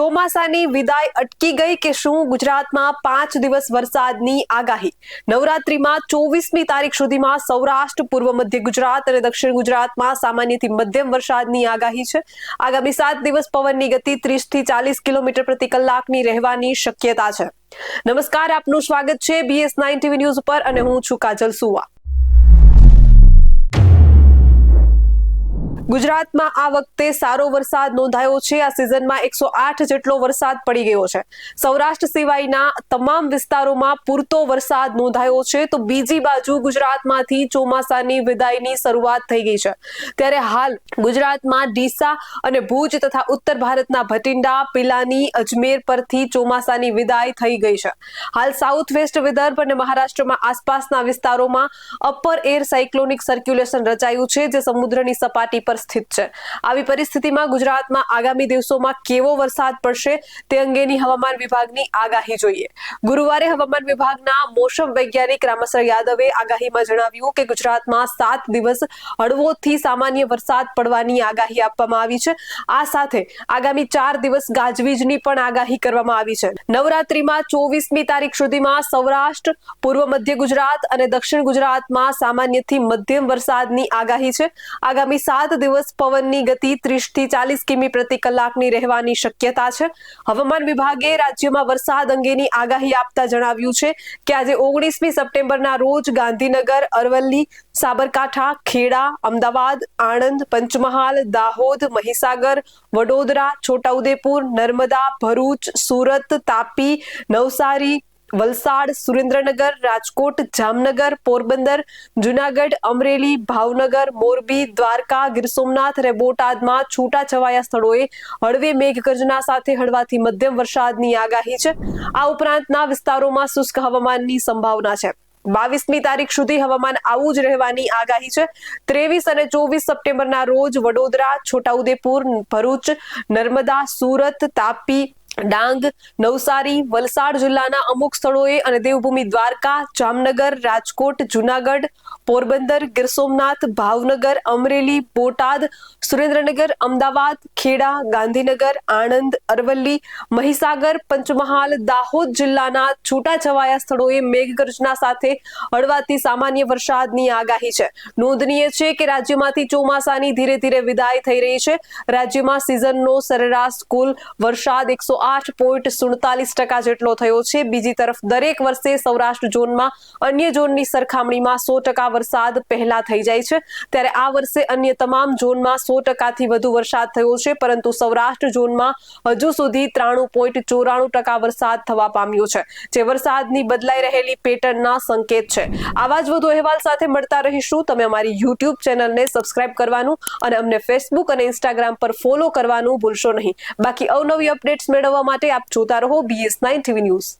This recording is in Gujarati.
ચોમાસાની વિદાય અટકી ગઈ કે શું ગુજરાતમાં પાંચ દિવસ વરસાદની આગાહી? નવરાત્રીમાં ચોવીસમી તારીખ સુધીમાં સૌરાષ્ટ્ર, પૂર્વ મધ્ય ગુજરાત અને દક્ષિણ ગુજરાતમાં સામાન્યથી મધ્યમ વરસાદની આગાહી છે. આગામી સાત દિવસ પવનની ગતિ ત્રીસથી ચાલીસ કિલોમીટર પ્રતિ કલાકની રહેવાની શક્યતા છે. નમસ્કાર, આપનું સ્વાગત છે બીએસ નાઇન ટીવી ન્યૂઝ પર અને હું છું કાજલ સુવા. ગુજરાતમાં આ વખતે સારો વરસાદ નોંધાયો છે. આ સિઝનમાં એકસો આઠ જેટલો વરસાદ પડી ગયો છે. સૌરાષ્ટ્ર સિવાયના તમામ વિસ્તારોમાં પૂરતો વરસાદ નોંધાયો છે. તો બીજી બાજુ ગુજરાતમાંથી ચોમાસાની વિદાયની શરૂઆત થઈ ગઈ છે. ત્યારે હાલ ગુજરાતમાં ડીસા અને ભુજ તથા ઉત્તર ભારતના ભટિંડા, પિલાની, અજમેર પરથી ચોમાસાની વિદાય થઈ ગઈ છે. હાલ સાઉથ વેસ્ટ વિદર્ભ અને મહારાષ્ટ્રમાં આસપાસના વિસ્તારોમાં અપર એર સાયક્લોનિક સર્ક્યુલેશન રચાયું છે, જે સમુદ્રની સપાટી પર સ્થિત છે. આવી પરિસ્થિતિમાં ગુજરાતમાં આગામી દિવસોમાં કેવો વરસાદ પડશે તે અંગેની હવામાન વિભાગની આગાહી જોઈએ. ગુરુવારે હવામાન વિભાગના મોસમ વૈજ્ઞાનિક રામેશ્વર યાદવે આગાહીમાં જણાવ્યું કે ગુજરાતમાં સાત દિવસ હળવોથી સામાન્ય વરસાદ પડવાની આગાહી આપવામાં આવી છે. આ સાથે આગામી ચાર દિવસ ગાજવીજની પણ આગાહી કરવામાં આવી છે. નવરાત્રીમાં ચોવીસમી તારીખ સુધીમાં સૌરાષ્ટ્ર, પૂર્વ મધ્ય ગુજરાત અને દક્ષિણ ગુજરાતમાં સામાન્યથી મધ્યમ વરસાદની આગાહી છે. આગામી સાત દિવસ પવનની ગતિ ત્રીસથી ચાલીસ કિમી પ્રતિ કલાકની રહેવાની શક્યતા છે. હવામાન વિભાગે રાજ્યમાં વરસાદ અંગેની આગાહી આપતા જણાવ્યું છે કે આજે ઓગણીસમી સપ્ટેમ્બરના રોજ ગાંધીનગર, અરવલ્લી, સાબરકાંઠા, ખેડા, અમદાવાદ, આણંદ, પંચમહાલ, દાહોદ, મહીસાગર, વડોદરા, છોટાઉદેપુર, નર્મદા, ભરૂચ, સુરત, તાપી, નવસારી વલસાડ, સુરેન્દ્રનગર, રાજકોટ, જામનગર, પોરબંદર, જુનાગઢ, અમરેલી, ભાવનગર, મોરબી, દ્વારકા, ગીર સોમનાથ અને બોટાદમાં છૂટા છવાયા સ્થળોએ હળવે મેઘગર્જના સાથે હળવાથી મધ્યમ વરસાદની આગાહી છે. આ ઉપરાંતના વિસ્તારોમાં શુષ્ક હવામાનની સંભાવના છે. બાવીસમી તારીખ સુધી હવામાન આવું જ રહેવાની આગાહી છે. ત્રેવીસ અને ચોવીસ સપ્ટેમ્બરના રોજ વડોદરા, છોટાઉદેપુર, ભરૂચ, નર્મદા, સુરત, તાપી ડાંગ નવસારી વલસાડ જિલ્લાના અમુક સ્થળોએ અને દેવભૂમિ દ્વારકા જામનગર રાજકોટ જુનાગઢ પોરબંદર, ગીર સોમનાથ, ભાવનગર, અમરેલી, બોટાદ, સુરેન્દ્રનગર, અમદાવાદ, ખેડા, ગાંધીનગર, આણંદ, અરવલ્લી, મહીસાગર, પંચમહાલ, દાહોદ જિલ્લાના છૂટાછવાયા સ્થળોએ મેઘગર્જના સાથે હળવાથી સામાન્ય વરસાદની આગાહી છે. નોંધનીય છે કે રાજ્યમાંથી ચોમાસાની ધીરે ધીરે વિદાય થઈ રહી છે. રાજ્યમાં સિઝનનો સરેરાશ કુલ વરસાદ એકસો આઠ પોઈન્ટ સુડતાલીસ ટકા જેટલો થયો છે. બીજી તરફ દરેક વર્ષે સૌરાષ્ટ્ર ઝોનમાં અન્ય ઝોનની સરખામણીમાં સો ટકા વરસાદ પહેલા થઈ જાય છે. ત્યારે આ વર્ષે અન્ય તમામ ઝોનમાં સો ટકાથી વધુ વરસાદ થયો છે. પરંતુ સૌરાષ્ટ્ર ઝોનમાં હજુ સુધી ત્રાણું પોઈન્ટ ચોરાણું ટકા વરસાદ થવા પામ્યો છે, જે વરસાદની બદલાઈ રહેલી પેટર્નના સંકેત છે. આવા જ વધુ અહેવાલ સાથે મળતા રહીશું. તમે અમારી યુટ્યુબ ચેનલને સબસ્ક્રાઇબ કરવાનું અને અમને ફેસબુક અને ઇન્સ્ટાગ્રામ પર ફોલો કરવાનું ભૂલશો નહીં. બાકી અવનવી અપડેટ્સ મેળવવા માટે આપ જોતા રહો બીએસ નાઇન ટીવી ન્યૂઝ